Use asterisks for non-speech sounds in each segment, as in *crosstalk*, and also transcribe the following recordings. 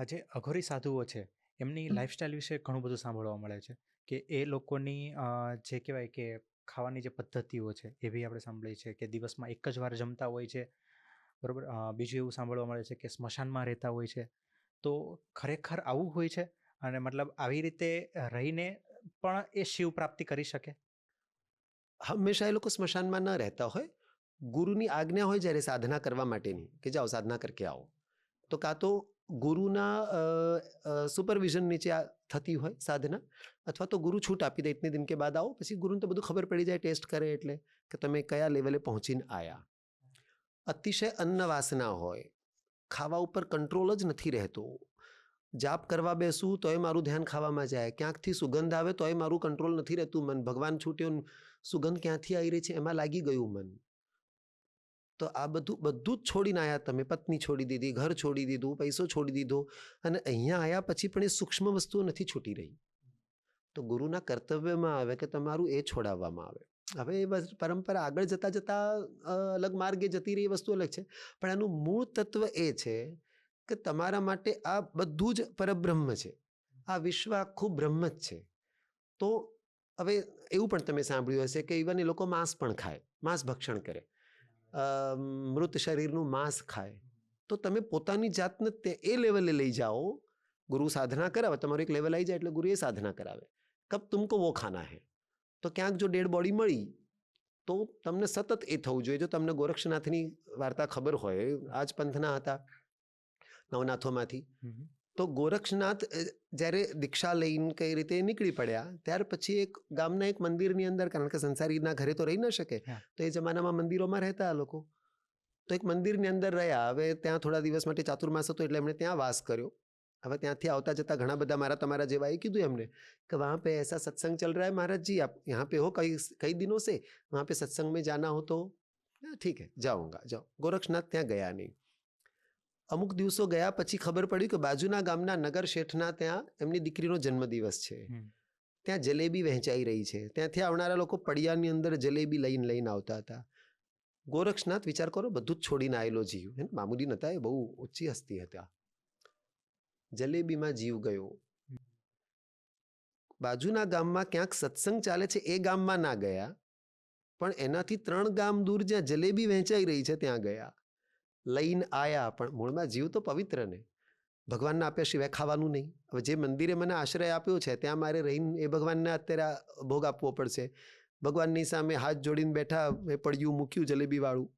આ જે અઘોરી સાધુઓ છે એમની. લાઈફસ્ટાઈલ વિશે ઘણું બધું સાંભળવા મળે છે કે એ લોકોની જે કહેવાય કે ખાવાની જે પદ્ધતિઓ છે એ બી આપણે સાંભળીએ છીએ કે દિવસમાં એક જ વાર જમતા હોય છે બરાબર? બીજું એવું સાંભળવા મળે છે કે સ્મશાનમાં રહેતા હોય છે. તો ખરેખર આવું હોય છે? અને મતલબ આવી રીતે રહીને પણ એ શિવ પ્રાપ્તિ કરી શકે? હંમેશા એ લોકો સ્મશાનમાં ન રહેતા હોય. ગુરુની આજ્ઞા હોય જ્યારે સાધના કરવા માટેની કે જાઓ સાધના કરકે આવો. તો કાં તો ગુરુના સુપરવિઝન નીચે આ થતી હોય સાધના, અથવા તો ગુરુ છૂટ આપી દે ઇતને દિન કે બાદ આવો, પછી ગુરુને તો બધું ખબર પડી જાય, ટેસ્ટ કરે એટલે, કે તમે કયા લેવલે પહોંચીને આયા. અતિશય અન્ન વાસના હોય, ખાવા ઉપર કંટ્રોલ જ નથી રહેતો. જાપ કરવા બેસું તોય મારું ધ્યાન ખાવામાં જાય, ક્યાંકથી સુગંધ આવે તોય મારું કંટ્રોલ નથી રહેતું મન. ભગવાન છૂટ્યો સુગંધ ક્યાંથી આવી રહી છે? એમાં લાગી ગયું મન. તો આ બધું બધું જ છોડીને આવ્યા તમે. પત્ની છોડી દીધી, ઘર છોડી દીધું, પૈસો છોડી દીધો. અને અહીંયા આવ્યા પછી પણ એ સૂક્ષ્મ વસ્તુઓ નથી છૂટી રહી. તો ગુરુના કર્તવ્યમાં આવે કે તમારું એ છોડાવવામાં આવે. હવે એ પરંપરા આગળ જતાં જતાં અલગ માર્ગે જતી રહી વસ્તુ અલગ છે. પણ એનું મૂળ તત્વ એ છે કે તમારા માટે આ બધું જ પરબ્રહ્મ છે. આ વિશ્વ આખું બ્રહ્મ જ છે. તો હવે એવું પણ તમે સાંભળ્યું હશે કે ઇવન એ લોકો માંસ પણ ખાય, માંસ ભક્ષણ કરે. મૃત શરીરનું માંસ ખાય. તો તમે પોતાની જાતને તે, એ લેવલે લઈ જાઓ. ગુરુ સાધના કરાવે, તમારું એક લેવલ આવી જાય એટલે ગુરુ એ સાધના કરાવે. કબ તુમકો વો ખાના હે? તો ક્યાંક જો ડેડ બોડી મળી, તો તમને સતત એ થવું જોઈએ. જો તમને ગોરક્ષનાથની વાર્તા ખબર હોય આ જ પંથના હતા નવનાથોમાંથી. તો ગોરક્ષનાથ જ્યારે દીક્ષા લઈને કઈ રીતે નીકળી પડ્યા ત્યાર પછી એક ગામના એક મંદિરની અંદર કારણ કે સંસારીના ઘરે તો રહી ન શકે તો એ જમાનામાં મંદિરોમાં રહેતા આ લોકો. તો એક મંદિરની અંદર રહ્યા. હવે ત્યાં થોડા દિવસ માટે ચાતુર્માસ હતો એટલે એમણે ત્યાં વાસ કર્યો. હવે ત્યાંથી આવતા જતા ઘણા બધા મારા તમારા જેવા એ કીધું એમને કે વહાં પે એસા સત્સંગ ચલ રહા હૈ महाराज जी आप यहाँ पे हो कई कई दिनों से वहाँ पे सत्संग में जाना हो तो ठीक है जाऊँगा जाओ ત્યાં ગયા નહીં. અમુક દિવસો ગયા પછી ખબર પડી કે બાજુના ગામના નગર શેઠના ત્યાં એમની દીકરીનો જન્મદિવસ છે. ત્યાં જલેબી વહેંચાઈ રહી છે. ત્યાંથી આવનારા લોકો પડિયાની અંદર જલેબી લઈને લઈને આવતા હતા. ગોરક્ષનાથ વિચાર કરો બધું જ છોડીને આવેલો જીવ. હે ને, મામૂલી નતા એ બહુ ઊંચી હસ્તી હતા. જલેબીમાં જીવ ગયો. બાજુના ગામમાં ક્યાંક સત્સંગ ચાલે છે એ ગામમાં ના ગયા. પણ એનાથી ત્રણ ગામ દૂર જ્યાં જલેબી વહેંચાઈ રહી છે ત્યાં ગયા. લઈને આયા, પણ મૂળમાં જીવ તો પવિત્ર ને. ભગવાનના આપ્યા સિવાય ખાવાનું નહીં. હવે જે મંદિરે મને આશ્રય આપ્યો છે, ત્યાં મારે રહીને એ ભગવાનને અત્યારે ભોગ આપવો પડશે. ભગવાનની સામે હાથ જોડીને બેઠા, એ પડ્યું, મૂક્યું જલેબીવાળું.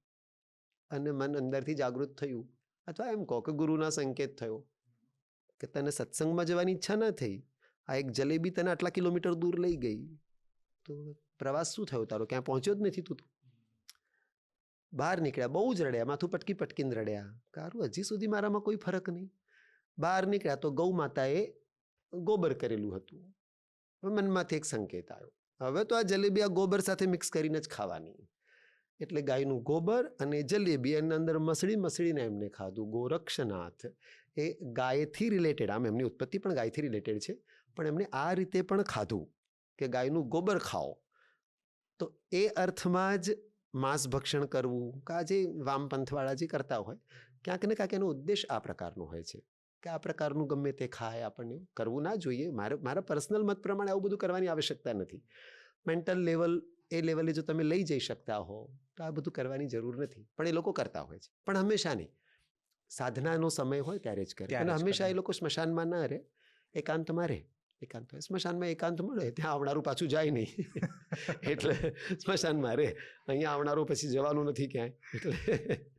અને મન અંદરથી જાગૃત થયું. અથવા એમ કહો કે ગુરુના સંકેત થયો કે તને સત્સંગમાં જવાની ઈચ્છા ન થઈ. આ એક જલેબી તને આટલા કિલોમીટર દૂર લઈ ગઈ. તો પ્રવાસ શું થયો? તારો ક્યાં પહોંચ્યો જ નથી તું તો. બહાર નીકળ્યા, બહુ જ રડ્યા, માથું પટકી પટકીને રડ્યા. કારું હજી સુધી મારામાં કોઈ ફરક નહીં. બહાર નીકળ્યા તો ગૌ માતાએ ગોબર કરેલું હતું. મનમાંથી એક સંકેત આવ્યો. હવે તો આ જલેબી આ ગોબર સાથે મિક્સ કરીને જ ખાવાની. એટલે ગાયનું ગોબર અને જલેબી એના અંદર મસળી મસળીને એમને ખાધું. ગોરક્ષનાથ એ ગાયથી રિલેટેડ આમ એમની ઉત્પત્તિ પણ ગાયથી રિલેટેડ છે, પણ એમણે આ રીતે પણ ખાધું કે ગાયનું ગોબર ખાઓ. તો એ અર્થમાં જ માંસ ભક્ષણ કરવું કા જે વામપંથવાળા જે કરતા હોય ક્યાંક ને ક્યાંક એનો ઉદ્દેશ આ પ્રકારનો હોય છે. કે આ પ્રકારનું ગમે તે ખાય આપણને કરવું ના જોઈએ. મારે મારા પર્સનલ મત પ્રમાણે આવું બધું કરવાની આવશ્યકતા નથી. મેન્ટલ લેવલ એ લેવલે જો તમે લઈ જઈ શકતા હો તો આ બધું કરવાની જરૂર નથી. પણ એ લોકો કરતા હોય છે. પણ હંમેશા નહીં. સાધનાનો સમય હોય ત્યારે જ કરે. અને હંમેશા એ લોકો સ્મશાનમાં ના રહે એકાંતમાં રહે. એકાંત હોય. સ્મશાનમાં એકાંત મળે ત્યાં આવનારું પાછું જાય નહીં. *laughs* એટલે સ્મશાનમાં રહે અહીંયા આવનારું પછી જવાનું નથી ક્યાંય. એટલે